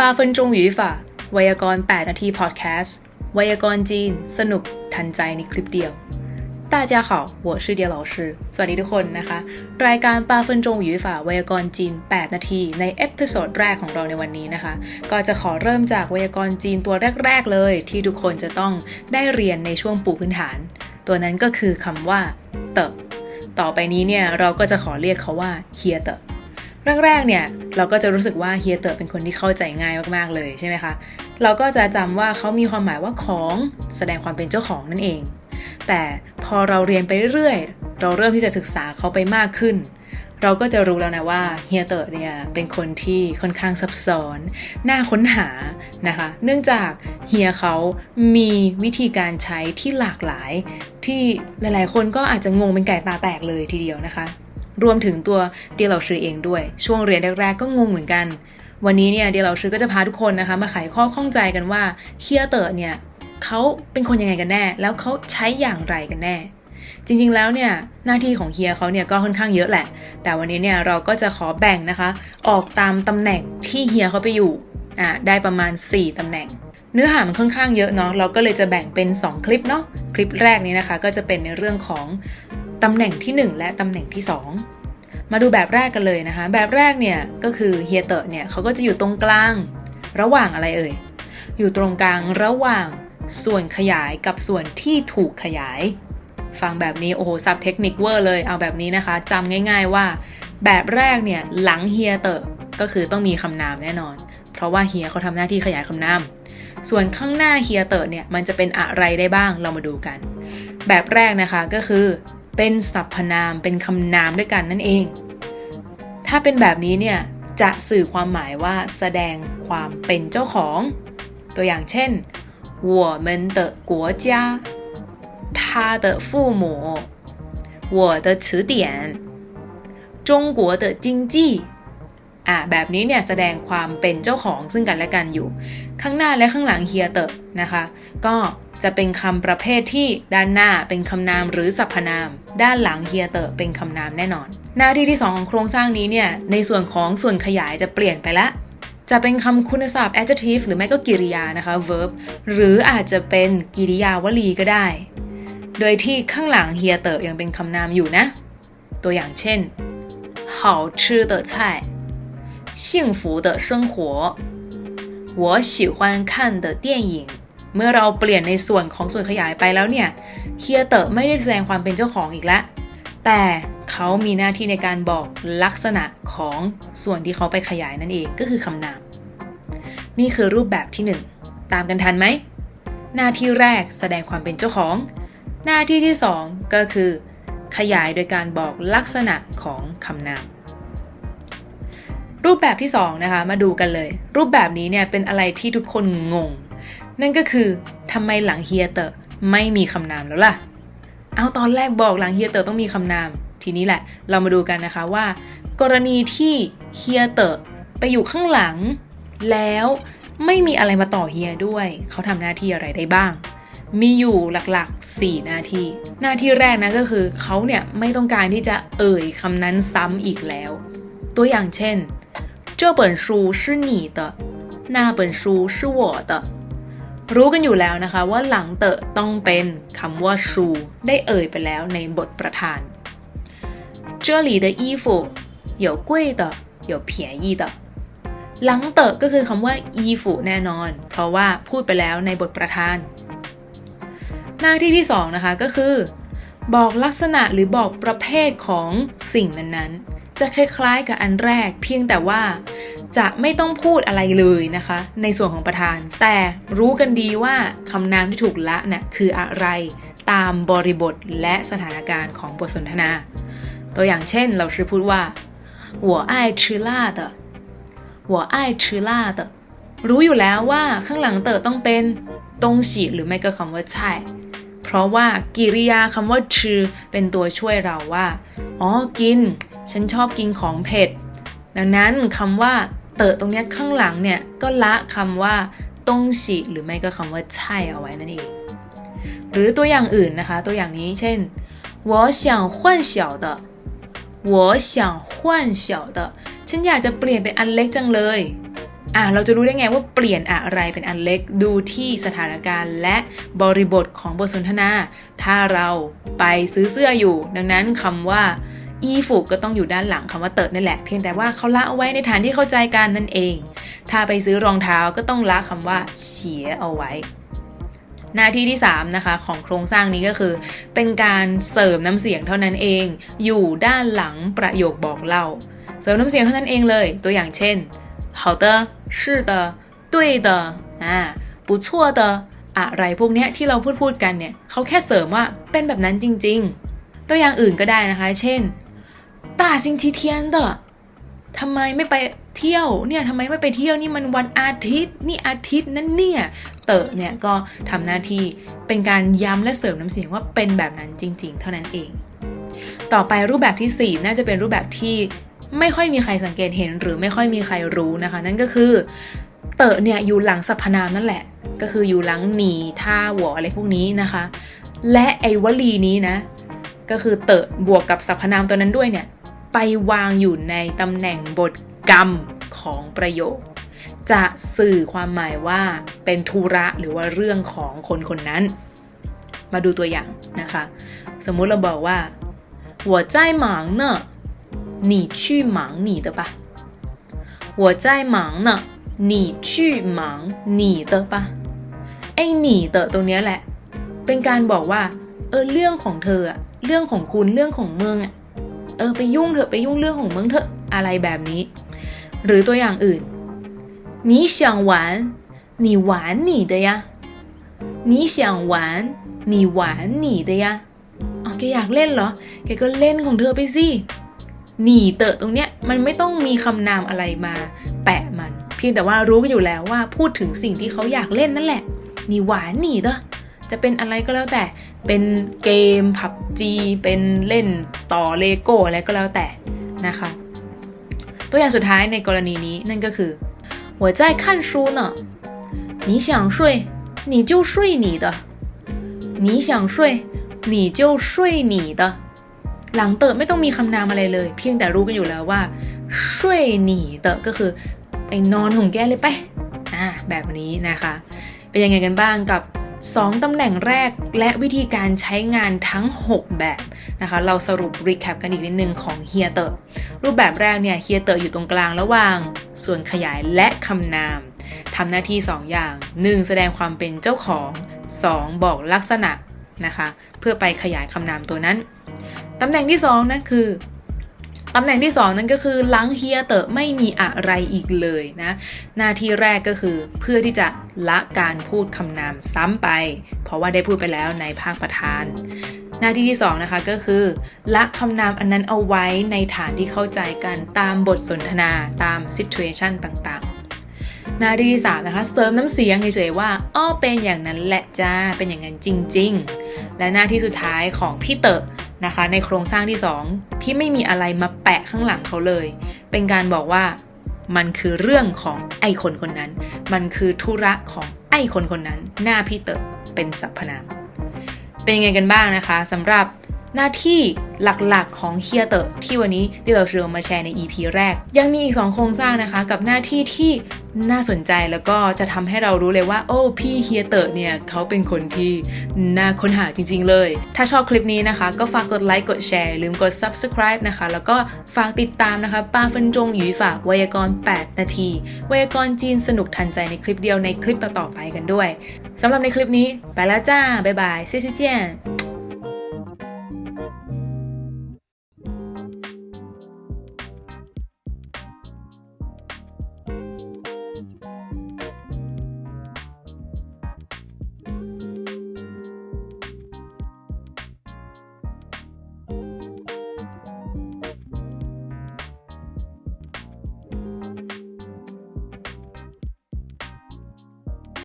八分钟语法ไวยากรณ์ 8 นาทีพอดแคสต์ไวยากรณ์จีน สนุกทันใจในคลิปเดียว大家好我是เดีย老师สวัสดีทุกคนนะคะ รายการ八分钟语法ไวยากรณ์จีน 8 นาที ในเอพิโซดแรกของเราในวันนี้นะคะ ก็จะขอเริ่มจากไวยากรณ์จีนตัวแรก ๆ เลย ที่ทุกคนจะต้องได้เรียนในช่วงปูพื้นฐาน ตัวนั้นก็คือคำว่าเตอต่อไปนี้เนี่ยเราก็จะขอเรียกเขาว่าเฮียเตอ แรกๆเนี่ยเราก็จะรู้สึกว่าเฮียเตอเป็นคนที่เข้าใจง่ายมากๆเลยใช่ไหมคะเราก็จะจำว่าเขามีความหมายว่าของแสดงความเป็นเจ้าของนั่นเอง แต่พอเราเรียนไปเรื่อยๆเราเริ่มที่จะศึกษาเขาไปมากขึ้น เราก็จะรู้แล้วนะว่าเฮียเตอเนี่ยเป็นคนที่ค่อนข้างซับซ้อนน่าค้นหานะคะ เนื่องจากเฮียเขามีวิธีการใช้ที่หลากหลาย ที่หลายๆ คนก็อาจจะงงเป็นไก่ตาแตกเลยทีเดียวนะคะ รวมถึงตัวเดียเหลาชื่อเองด้วย ช่วงเรียนแรกๆก็งงเหมือนกัน วันนี้เนี่ยเดียเหลาชื่อก็จะพาทุกคนนะคะ มาไขข้อข้องใจกันว่าเฮียเตอร์เนี่ยเขาเป็นคนยังไงกันแน่ แล้วเขาใช้อย่างไรกันแน่ จริงๆแล้วเนี่ยหน้าที่ของเฮียเขาเนี่ยก็ค่อนข้างเยอะแหละ แต่วันนี้เนี่ยเราก็จะขอแบ่งนะคะ ออกตามตำแหน่งที่เฮียเขาไปอยู่อ่าได้ประมาณ 4ตำแหน่งเนื้อหามันค่อนข้างเยอะเนาะเราก็เลยจะแบ่งเป็น 2 คลิปเนาะคลิปแรกนี้นะคะ ก็จะเป็นในเรื่องของ ตำแหน่งที่ 1 และตำแหน่งที่ 2 มาดูแบบแรกกันเลยนะคะ แบบแรกเนี่ยก็คือเฮียเตอร์เนี่ยเขาก็จะอยู่ตรงกลาง ระหว่างอะไรเอ่ย อยู่ตรงกลางระหว่างส่วนขยายกับส่วนที่ถูกขยาย ฟังแบบนี้โอ้โหซับเทคนิคเวอร์เลยเอาแบบนี้นะคะจำง่ายๆว่า แบบแรกเนี่ยหลังเฮียเตอร์ก็คือต้องมีคำนามแน่นอน เพราะว่าเฮียเขาทำหน้าที่ขยายคำนามส่วนข้างหน้าเฮียเตอร์เนี่ยมันจะเป็นอะไรได้บ้างเรามาดูกัน แบบแรกนะคะก็คือ เป็นสรรพนามเป็นคำนามด้วยกันนั่นเอง ถ้าเป็นแบบนี้เนี่ยจะสื่อความหมายว่าแสดงความเป็นเจ้าของ ตัวอย่างเช่น我们的国家他的父母我的词典中国的经济อ่ะแบบนี้เนี่ยแสดงความเป็นเจ้าของซึ่งกันและกันอยู่ ข้างหน้าและข้างหลังเฮียเตอร์นะคะ ก็ จะเป็นคำประเภทที่ด้านหน้าเป็นคำนามหรือสรรพนาม ด้านหลังเฮียเตอร์เป็นคำนามแน่นอน หน้าที่ที่ 2 ของโครงสร้างนี้เนี่ยในส่วนของส่วนขยายจะเปลี่ยนไปละจะเป็นคำคุณศัพท์ adjective หรือไม่ก็กริยานะคะ verb หรืออาจจะเป็นกริยาวลีก็ได้ โดยที่ข้างหลังเฮียเตอร์ยังเป็นคำนามอยู่นะ ตัวอย่างเช่น好吃的菜幸福的生活我喜欢看的电影 เมื่อเราเปลี่ยนในส่วนของส่วนขยายไปแล้วเนี่ยเฮียเตอร์ไม่ได้แสดงความเป็นเจ้าของอีกแล้วแต่เขามีหน้าที่ในการบอกลักษณะของส่วนที่เขาไปขยายนั่นเองก็คือคำนาม นี่คือรูปแบบที่ 1 ตามกันทันไหม หน้าที่แรกแสดงความเป็นเจ้าของ หน้าที่ที่ 2 ก็คือ ขยายโดยการบอกลักษณะของคำนาม รูปแบบที่2นะคะมาดูกันเลย รูปแบบนี้เนี่ยเป็นอะไรที่ทุกคนงง นั่นก็คือทำไมหลังเฮียเตอร์ไม่มีคำนามแล้วล่ะ เอาตอนแรกบอกหลังเฮียเตอร์ต้องมีคำนาม ทีนี้แหละ เรามาดูกันนะคะว่า กรณีที่เฮียเตอร์ไปอยู่ข้างหลัง แล้วไม่มีอะไรมาต่อเฮียด้วย เขาทำหน้าที่อะไรได้บ้าง มีอยู่หลักๆ 4 หน้าที่ หน้าที่แรกนะก็คือเขาเนี่ยไม่ต้องการที่จะเอ่ยคำนั้นซ้ำอีกแล้ว ตัวอย่างเช่น这本书是你的那本书是我的 รู้กันอยู่แล้วนะคะว่าหลังเตอะต้องเป็นคำว่าชูได้เอ่ยไปแล้วในบทประธาน这里的衣服有贵的有便宜的หลังเตอะก็คือคำว่าอีฟูแน่นอน เพราะว่าพูดไปแล้วในบทประธาน หน้าที่ที่สองนะคะก็คือ บอกลักษณะหรือบอกประเภทของสิ่งนั้นๆ จะคล้ายๆกับอันแรก เพียงแต่ว่าจะไม่ต้องพูดอะไรเลยนะคะ ในส่วนของประธาน แต่รู้กันดีว่าคำนามที่ถูกละนะ่ะคืออะไรตามบริบทและสถานการณ์ของบทสนทนา ตัวอย่างเช่น เราชื่อพูดว่า我爱吃辣的我爱吃辣的รู้อยู่แล้วว่าข้างหลังเตอต้องเป็นตงฉีหรือไม่ก็คำว่าใช่ เพ ราะว่ากิริยาคำว่าชื่อเป็นตัวช่วยเราว่า อ๋อ กิน ฉันชอบกินของเผ็ด ดังนั้นคำว่าเตอตรงนี้ข้างหลังเนี่ยก็ละคำว่าตงฉีหรือไม่ก็คำว่าใช่เอาไว้นั่นเอง หรือตัวอย่างอื่นนะคะ ตัวอย่างนี้เช่น我想换小的我想换小的ฉันอยากจะเปลี่ยนเป็นอันเล็กจังเลย อะเราจะรู้ได้ไงว่าเปลี่ยนอะไรเป็นอันเล็กดูที่สถานการณ์และบริบทของบทสนทนา ถ้าเราไปซื้อเสื้ออยู่ ดังนั้นคำว่าอีฟูกก็ต้องอยู่ด้านหลังคำว่าเติร์นี่แหละ เพียงแต่ว่าเขาละเอาไว้ในฐานที่เข้าใจกันนั่นเอง ถ้าไปซื้อรองเท้าก็ต้องละคำว่าเฉียเอาไว้ หน้าที่ที่ 3 นะคะ ของโครงสร้างนี้ก็คือ เป็นการเสริมน้ำเสียงเท่านั้นเอง อยู่ด้านหลังประโยคบอกเล่า เสริมน้ำเสียงเท่านั้นเองเลย ตัวอย่างเช่น 好的是的对的อ่า不错的อะไรพวกเนี้ยที่เราพูดพูดกันเนี่ยเขาแค่เสริมว่าเป็นแบบนั้นจริง ๆ ตัวอย่างอื่นก็ได้นะคะ เช่น大星期天的ทำไมไม่ไปเที่ยวเนี่ยทำไมไม่ไปเที่ยวนี่มันวันอาทิตย์นี่อาทิตย์นั่นเนี่ยเต๋อเนี่ยก็ทำหน้าที่เป็นการย้ำและเสริมน้ำเสียงว่าเป็นแบบนั้นจริง ๆ เท่านั้นเอง ต่อไปรูปแบบที่ 4 น่าจะเป็นรูปแบบที่ ไม่ค่อยมีใครสังเกตเห็น หรือไม่ค่อยมีใครรู้นะคะ นั่นก็คือ เตอะเนี่ยอยู่หลังสรรพนามนั่นแหละ ก็คืออยู่หลังหนีท่าหัวอะไรพวกนี้นะคะ และไอวลีนี้นะ ก็คือเตอะบวกกับสรรพนามตัวนั้นด้วยเนี่ยไปวางอยู่ในตำแหน่งบทกรรมของประโยค จะสื่อความหมายว่าเป็นธุระหรือว่าเรื่องของคนคนนั้น มาดูตัวอย่างนะคะ สมมุติเราบอกว่าหัวใจหมางเนอะ 你去忙你的吧我在忙呢你去忙你的吧ไอ้หนีเตอตรงเนี้ยแหละ เป็นการบอกว่า เออเรื่องของเธออะเรื่องของคุณเรื่องของเมืองอะเออไปยุ่งเถอะไปยุ่งเรื่องของเมืองเถอะอะไรแบบนี้ หรือตัวอย่างอื่น你想玩你玩你的呀你想玩你玩你的呀อ๋อแกอยากเล่นเหรอ แกก็เล่นของเธอไปสิ หนีเตอะตรงเนี้ยมันไม่ต้องมีคำนามอะไรมาแปะมัน เพียงแต่ว่ารู้กันอยู่แล้วว่าพูดถึงสิ่งที่เขาอยากเล่นนั่นแหละหนีหวานหนีเด้อจะเป็นอะไรก็แล้วแต่ เป็นเกมผับจีเป็นเล่นต่อเลโก้อะไรก็แล้วแต่นะคะ ตัวอย่างสุดท้ายในกรณีนี้นั่นก็คือ我在看书呢你想睡你就睡你的你想睡你就睡你的 หลังเติบไม่ต้องมีคำนามอะไรเลย เพียงแต่รู้กันอยู่แล้วว่าช่วยหนีเตอก็คือไปนอนของแกเลยไปอ่าแบบนี้นะคะ เป็นยังไงกันบ้างกับ2ตำแหน่งแรกและวิธีการใช้งานทั้ง 6 แบบนะคะ เราสรุปรีแคปกันอีกนิดนึงของเฮียเตอรูปแบบแรกเนี่ยเฮียเตออยู่ตรงกลางระหว่าง ส่วนขยายและคำนามทำหน้าที่ 2 อย่าง 1. แสดงความเป็นเจ้าของ 2. บอกลักษณะนะคะ เพื่อไปขยายคำนามตัวนั้น ตำแหน่งที่ 2 นั่นคือตำแหน่งที่ 2 นั่นก็คือหลังเฮียเตอไม่มีอะไรอีกเลยนะ หน้าที่แรกก็คือเพื่อที่จะละการพูดคำนามซ้ำไป เพราะว่าได้พูดไปแล้วในภาคประธาน หน้าที่ที่ 2 นะคะก็คือ ละคำนามอันนั้นเอาไว้ในฐานที่เข้าใจกันตามบทสนทนาตาม situation ต่างๆ หน้าที่ที่3นะคะเสริมน้ำเสียงเฉยๆว่าอ้อเป็นอย่างนั้นแหละจ้าเป็นอย่างนั้นจริง ๆ และหน้าที่สุดท้ายของพี่เตอ นะคะ ในโครงสร้างที่ 2 ที่ไม่มีอะไรมาแปะข้างหลังเขาเลย เป็นการบอกว่ามันคือเรื่องของไอ้คนคนนั้น มันคือธุระของไอ้คนคนนั้น หน้าพี่เต๋อเป็นสรรพนาม เป็นยังไงกันบ้างนะคะสำหรับ หน้าที่หลักๆของเฮียเตอร์ที่วันนี้ที่เราเชิญมาแชร์ใน EP แรก ยังมีอีก 2 โครงสร้างนะคะ กับหน้าที่ที่น่าสนใจแล้วก็จะทำให้เรารู้เลยว่า โอ้พี่เฮียเตอร์เนี่ย เขาเป็นคนที่น่าค้นหาจริง ๆ เลย ถ้าชอบคลิปนี้นะคะ ก็ฝากกดไลค์กดแชร์ลืมกด subscribe นะคะ แล้วก็ฝากติดตามนะคะป้าเฟินจงหยุยฝากไวยากรณ์ 8 นาที ไวยากรณ์จีนสนุกทันใจในคลิปเดียวในคลิปต่อๆไปกันด้วยสำหรับในคลิปนี้ไปแล้วจ้าบ๊ายบายเซี่ยเจียน